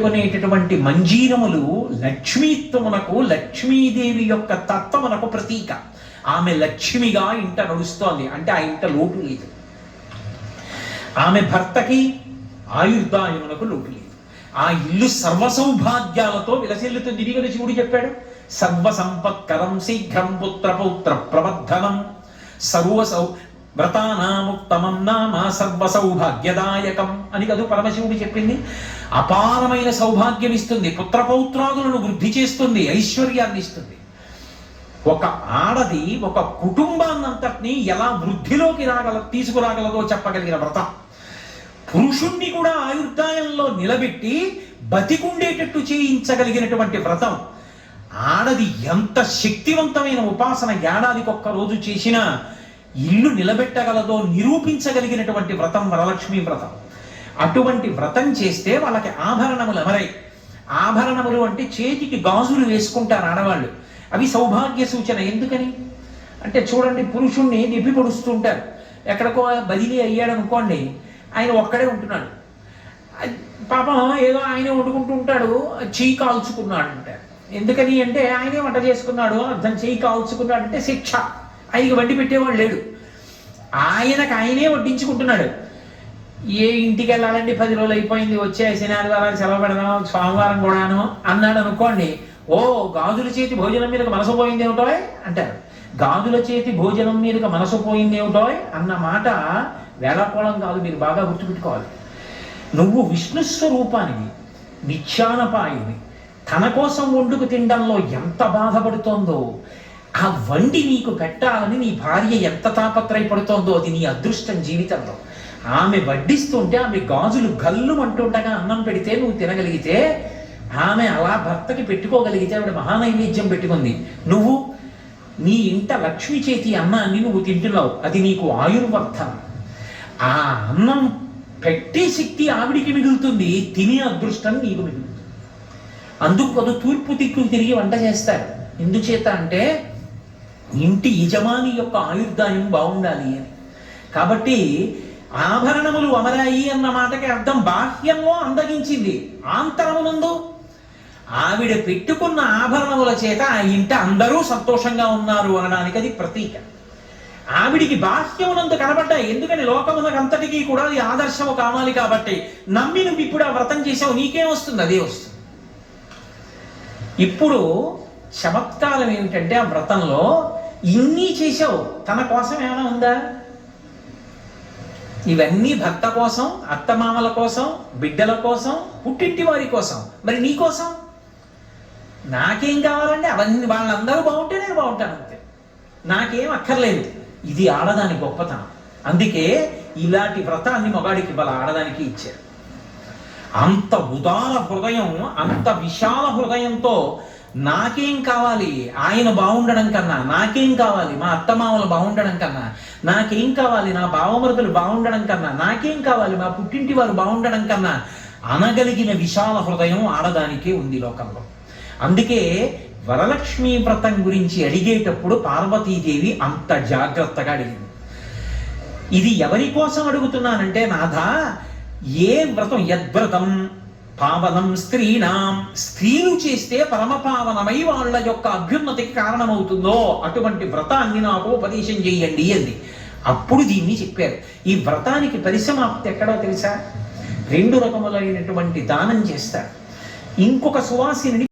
పెట్టుకునేటటువంటి మంజీరములు లక్ష్మీత్వమునకు లక్ష్మీదేవి యొక్క తత్వమునకు ప్రతీక. ఆమె లక్ష్మిగా ఇంట నడుస్తోంది. అంటే ఆ ఇంట లోటు లేదు. ఆమె భర్తకి ఆయుర్దాయమునకు లోటు లేదు. ఆ ఇల్లు సర్వసౌభాగ్యాలతో విలసిల్లుతుంది. ఇది కదా శివుడు చెప్పాడు. సర్వ సంపత్కరం శీఘ్రం పుత్ర పౌత్ర ప్రవర్ధనం. సర్వ సౌ వ్రతానాముత్తమం నామ సర్వ సౌభాగ్యదాయకం అని కదూ పరమశివుడు చెప్పింది. అపారమైన సౌభాగ్యం ఇస్తుంది పుత్రపౌత్రాదులను వృద్ధి చేస్తుంది. ఐశ్వర్యాన్ని ఇస్తుంది ఒక ఆడది ఒక కుటుంబాన్నంతటినీ ఎలా వృద్ధిలోకి రాగల తీసుకురాగలదో చెప్పగలిగిన వ్రతం. పురుషుణ్ణి కూడా ఆయుర్దాయంలో నిలబెట్టి బతికుండేటట్టు చేయించగలిగినటువంటి వ్రతం. ఆడది ఎంత శక్తివంతమైన ఉపాసన ఏడాదికి ఒక్క రోజు చేసినా ఇల్లు నిలబెట్టగలదో నిరూపించగలిగినటువంటి వ్రతం వరలక్ష్మి వ్రతం. అటువంటి వ్రతం చేస్తే వాళ్ళకి ఆభరణములు ఎవరై ఆభరణములు అంటే చేతికి గాజులు వేసుకుంటారు ఆడవాళ్ళు. అవి సౌభాగ్య సూచన. ఎందుకని? అంటే చూడండి పురుషుణ్ణి నిప్పి పొడుస్తుంటారు. ఎక్కడికో బదిలీ అయ్యాడు అనుకోండి ఆయన ఒక్కడే ఉంటున్నాడు. పాపం ఏదో ఆయనే వండుకుంటూ ఉంటాడు చెయ్యి కాల్చుకున్నాడు అంటారు. ఎందుకని అంటే ఆయనే వంట చేసుకున్నాడు అర్థం చెయ్యి కాల్చుకున్నాడు అంటే శిక్ష. ఆయనకి వడ్డీ పెట్టేవాడు లేడు. ఆయనకు ఆయనే వడ్డించుకుంటున్నాడు. ఏ ఇంటికి వెళ్ళాలండి? పది రోజులు అయిపోయింది. వచ్చే శనివారం సెలవు పెడదాం సోమవారం కూడాను అన్నాడు అనుకోండి. ఓ గాజుల చేతి భోజనం మీదకి మనసు పోయింది ఏమిటోయ్ అంటారు. గాజుల చేతి భోజనం మీదకి మనసు పోయింది ఏమిటోయ్ అన్న మాట వేళకోళం కాదు. మీరు బాగా గుర్తుపెట్టుకోవాలి. నువ్వు విష్ణు స్వరూపానివి నిత్యానపాయువి తన కోసం వండుకు తినడంలో ఎంత బాధపడుతోందో ఆ వండి నీకు పెట్టాలని నీ భార్య ఎంత తాపత్రయపడుతోందో అది నీ అదృష్టం జీవితంలో. ఆమె వడ్డిస్తుంటే ఆమె గాజులు గల్లు అంటుండగా అన్నం పెడితే నువ్వు తినగలిగితే ఆమె అలా భర్తకి పెట్టుకోగలిగితే ఆవిడ మహానైవేద్యం పెట్టుకుంది. నువ్వు నీ ఇంట లక్ష్మి చేతి అన్నాన్ని నువ్వు తింటున్నావు. అది నీకు ఆయుర్వర్ధనం ఆ అన్నం పెట్టే శక్తి ఆవిడికి మిగులుతుంది. తినే అదృష్టం నీకు మిగులుతుంది. అందుకు కదా తూర్పు దిక్కులు తిరిగి వంట చేస్తారు. ఎందుచేత అంటే ఇంటి యజమాని యొక్క ఆయుర్దాయం బాగుండాలి. అని కాబట్టి ఆభరణములు అమరాయి అన్న మాటకి అర్థం బాహ్యంలో అందగించింది. ఆంతరమునందు ఆవిడ పెట్టుకున్న ఆభరణముల చేత ఆ ఇంట అందరూ సంతోషంగా ఉన్నారు అనడానికి అది ప్రతీక. ఆవిడికి బాహ్యమునందు కనబడ్డాయి. ఎందుకని లోకమునకంతటికీ కూడా అది ఆదర్శము కావాలి కాబట్టి నమ్మి నువ్వు ఇప్పుడు ఆ వ్రతం చేసావు నీకేం వస్తుంది? అదే వస్తుంది. ఇప్పుడు చమత్కారం ఏమిటంటే ఆ వ్రతంలో ఇన్ని చేసావు తన కోసం ఏమైనా ఉందా? ఇవన్నీ భర్త కోసం అత్తమామల కోసం బిడ్డల కోసం పుట్టింటి వారి కోసం. మరి నీ కోసం? నాకేం కావాలంటే అవన్నీ వాళ్ళందరూ బాగుంటే నేను బాగుంటాను అంతే. నాకేం అక్కర్లేదు. ఇది ఆడదాని గొప్పతనం. అందుకే ఇలాంటి వ్రతాన్ని మగాడికి ఇవ్వాలి ఆడదానికి ఇచ్చారు. అంత ఉదార హృదయం అంత విశాల హృదయంతో నాకేం కావాలి? ఆయన బాగుండడం కన్నా నాకేం కావాలి? మా అత్తమామలు బాగుండడం కన్నా నాకేం కావాలి? నా భావమృతులు బాగుండడం కన్నా నాకేం కావాలి? మా పుట్టింటి వారు బాగుండడం కన్నా అనగలిగిన విశాల హృదయం ఆడదానికే ఉంది లోకంలో. అందుకే వరలక్ష్మీ వ్రతం గురించి అడిగేటప్పుడు పార్వతీదేవి అంత జాగ్రత్తగా అడిగింది. ఇది ఎవరి కోసం అడుగుతున్నానంటే నాథ ఏ వ్రతం యద్వ్రతం? పావనం స్త్రీణాం స్త్రీలు చేస్తే పరమ పావనమై వాళ్ళ యొక్క అభ్యున్నతికి కారణమవుతుందో అటువంటి వ్రతాన్ని నాకు ఉపదేశం చేయండి అంది. అప్పుడు దీన్ని చెప్పారు. ఈ వ్రతానికి పరిసమాప్తి ఎక్కడో తెలుసా? రెండు రకములైనటువంటి దానం చేస్తారు. ఇంకొక సువాసిని